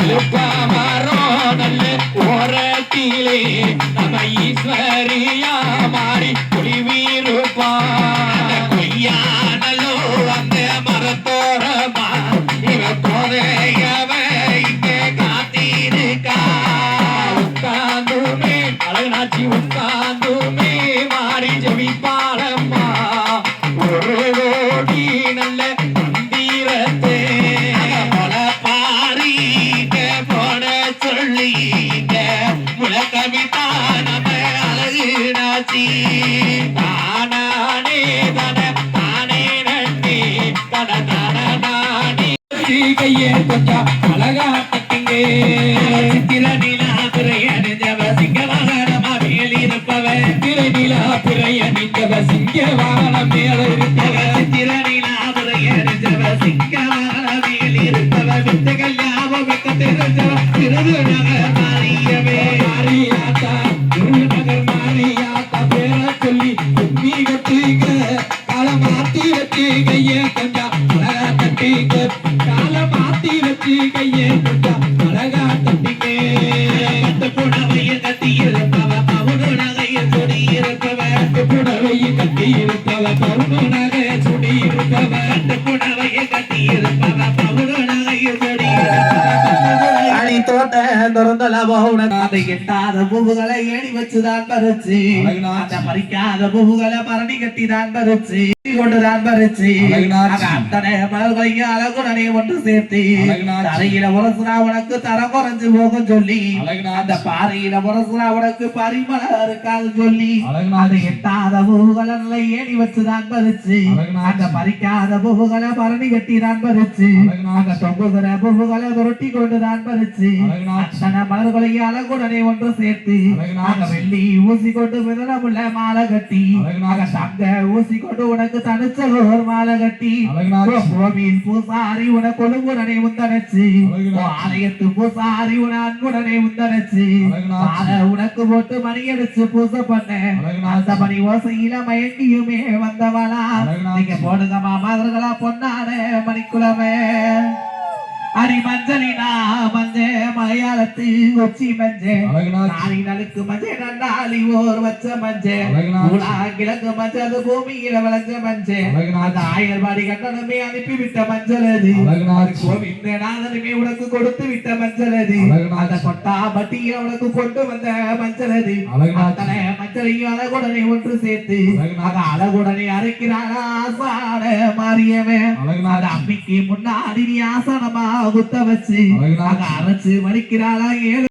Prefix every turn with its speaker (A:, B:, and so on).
A: இழுப்பமரோ நல்ல ஓரத்திலே நம்ம ஈஸ்வரியா கையே கொஞ்சம் அழகா சிங்க வாகனமா மேல் இருப்பவ திறனிலா பிறைய நிஜவ சிங்க வாகனம் மேல இருப்பவ திறனிலா பிறைய நிஜவ சிங்க வாகனம் மேல் இருப்பவ வித்தைகள் யாவும் வெக்க தெரிஞ்சவ திருநகர் மாறியவே மாறியாத்தா திருநகர் மாறியாத்தா பேர சொல்லி கும்மி கட்டுங்க கால மாத்தி வச்சு கைய கொஞ்சம் அழகா தட்டிங்க கால மாத்தி வச்சு கைய கொஞ்சம்
B: அதை எட்டாத பூவுகளை ஏடி வச்சுதான் பறிச்சு அந்த பறிக்காத பூவுகளை பரணி பறிச்சு கொண்டுதான் பறிச்சு
C: அழகுநாச்சி.
B: அங்க அத்தனை மலர்களையும் அழகுடனே ஒன்று சேர்த்து
C: அழகுநாச்சி.
B: தரையில உரசுனா உனக்கு தரம் குறைஞ்சு போகும் சொல்லி
C: அழகுநாச்சி.
B: அந்த பாறையில உரசுனா உனக்கு பரிமளம் இருக்காது சொல்லி. அதை எட்டாத பூவுகளை ஏடி வச்சுதான் பறிச்சு. அந்த பறிக்காத பூவுகளை பரணி பறிச்சு
C: அழகுநாச்சி.
B: அங்க தொங்குகிற பூவுகளை புரட்டி கொண்டுதான் பறிச்சு அத்தனை மலர்களையும் அழகுடனே ஒன்று சேர்த்து வெள்ளி ஊசி கொண்டு மிதனமுள்ள மாலை கட்டி தங்க ஊசி கொண்டு உனக்கு தனிச்ச ஒரு மாலை கட்டி கோவில் பூசாரி உனக்கு ஒழுங்குடனே. உன் ஆலயத்து பூசாரி உன அன்புடனே. மாலை உனக்கு போட்டு மணி அடிச்சு பூசை பண்ண. அந்த மணி ஓசையில மயங்கியுமே வந்தவளா. நீங்க போடுங்க மாமாதர்களா பொன்னான மணிக்குளமே அடி மஞ்சளினா மஞ்ச மலையாளத்து கொச்சி மஞ்ச
C: அழகுநாச்சி.
B: நாளை நலுக்கு மஞ்ச நண்டாளி ஓர் வச்ச மஞ்ச
C: அழகுநாச்சி.
B: ஊழா கிழக்கு மஞ்சள் அது பூமியில விளைஞ்ச மஞ்ச
C: அழகுநாச்சி.
B: அந்த ஆயிரம் பாடி கட்டணமே அனுப்பி விட்ட மஞ்சள் அது
C: அழகுநாச்சி.
B: கோவிந்த நாதனுமே உனக்கு கொடுத்து விட்ட மஞ்சள் அது. அந்த கொட்டா பட்டிய உனக்கு கொண்டு வந்த மஞ்சள் அது. அத்தனை மஞ்சளையும் அழகுடனே ஒன்று சேர்த்து. அங்க அழகுடனே அரைக்கிறாளா ஆசாட மாறியவன். அந்த அம்மிக்கு முன்னாடி நீ ஆசனமா குத்த வச்சு. அங்க அரைச்சு மடிக்கிறாளா ஏழு